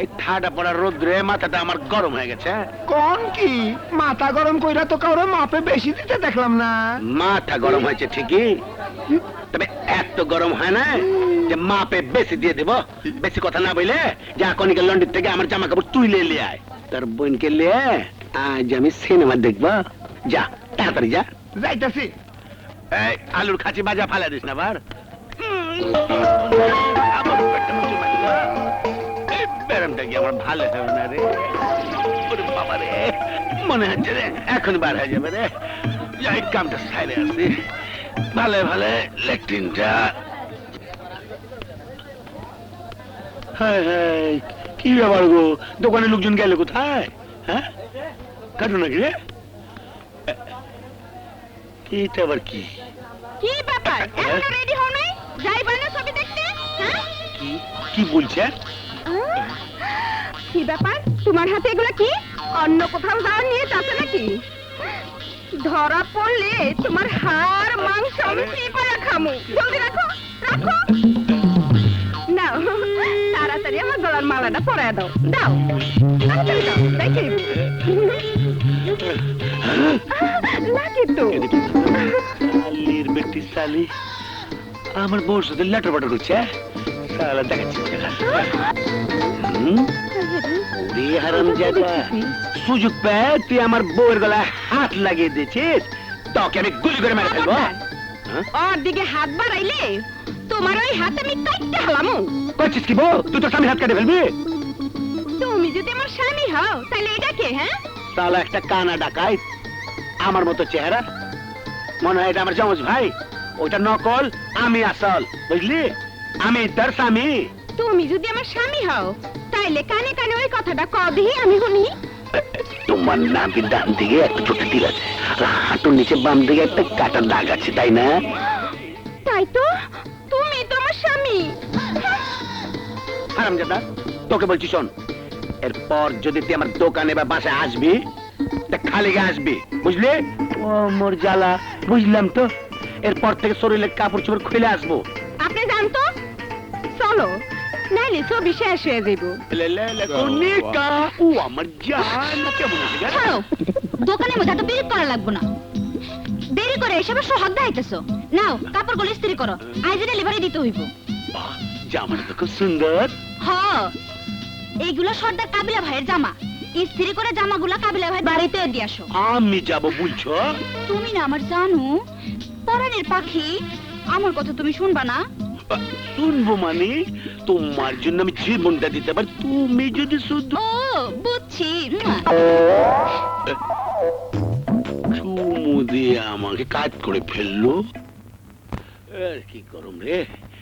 এই ঠাডা পড়া রোদ্রে মাথাটা আমার গরম হয়ে গেছে। কোন কি? মাথা গরম কইরা তো কাউরে মাপে বেশি দিতে দেখলাম না। মাথা গরম হয়েছে ঠিকই তবে এত গরম হয় না যে মাপে বেশি দিয়ে দেব। বেশি কথা না বলে যা কনিকা লন্ডন থেকে আমার জামা কাপড় তুই লিয়ে আয়। তোর বোনকে লিয়ে আজ আমি সিনেমা দেখব। যা তাড়াতাড়ি যা। যাইতাছি। এই আলুর খাঁচি বাজা ফালা দিস না বার এই ব্যায়ামটা কি আমার ভালো হবে না রে? ওরে বাবা রে মনে হচ্ছে রে এখন বার হয়ে যাবে রে। যাই কামটা সাইরে আসি। ভালো ভালো লেট্রিনটা। হায় হায় কি ব্যাপার গো? দোকানে লোকজন গেলে কোথায়? হ্যাঁ? কাটু নাকি রে? এটা আবার কি? কি ব্যাপার? এখনও রেডি হও নাই? যাইবা না ছবি দেখতে হ্যাঁ? কি কি বলছে? কি ব্যাপার? তোমার হাতে এগুলো কি? অন্য কোথাও যাওয়ার নিয়ে যাচ্ছে নাকি? ধরা পড়লে তোমার হাড়, মাংস, আমি কি করে খামু? জলদি রাখো রাখো। নাও তাড়াতাড়ি আমার গলার মালাটা পরায় দাও। দাও। লাগে তো? শালির বেটি শালি আমার বউর সাথে লেটার বাটার করছে দেখাচ্ছি সুযোগ পেয়ে তুই আমার বউয়ের গলায় হাত লাগিয়ে দিয়েছিস তোকে আমি গুলি করে মেরে ফেলব। হ্যাঁ? ওর দিকে হাত বাড়াইলে তোমার ওই হাত আমি কাটতে হালামু। করছিস কি বউ? তুই তো স্বামী হাত কেটে ফেলবি। তুমি যদি আমার স্বামী হও তাহলে এটা কে হ্যাঁ? তাহলে একটা কানা ডাকাই আমার মতো চেহারা। মনে হয় এটা আমার জমজ ভাই। ওইটা নকল আমি আসল বুঝলি? আমি তার স্বামী। তুমি যদি আমার স্বামী হও তাইলে কানে কানে ওই কথাটা কবি আমি শুনি তোমার নাভির ডান দিকে একটা ছোট তীর আছে। আর হাঁটুর নিচে বাম দিকে একটা কাটা দাগ আছে তাই না? তাই তো? তুমি তো আমার স্বামী। দাদা তোকে বলছি শোন এরপর যদি তুই আমার দোকানে বা বাসায় আসবি তা খালি গায়ে আসবি বুঝলি? ও মোর জ্বালা বুঝলাম তো। এরপর থেকে শরীরের কাপড় চোপড় খুলে আসব। চলো নাইলে ছবি শেষ হয়ে যাইব। ছাড়ো দোকানের মধ্যে এত দেরি করা লাগবো না। দেরি করে এসবে সোহাগ দেখাইতেছো নাও কাপড়গুলো ইস্ত্রি করো আজ ডেলিভারি দিতে হইব। বাহ, জামাটা তো খুব সুন্দর। হ এইগুলো সর্দার কাবিলা ভাইয়ের জামা। ইস্ত্রি করে জামাগুলো কাবিলা ভাই বাড়িতে দিয়ে আসো। আমি যাব বলছো তুমি না আমার জানো পরাণের পাখি আমার কথা তুমি শুনবা না। শুনব মানে তোমার জন্য আমি জীবনটা দিতে পারি। তুমি যদি শুধু ও বুঝছি চুমু দিয়ে আমাকে কাজ করে ফেলল। আর কি গরম রে।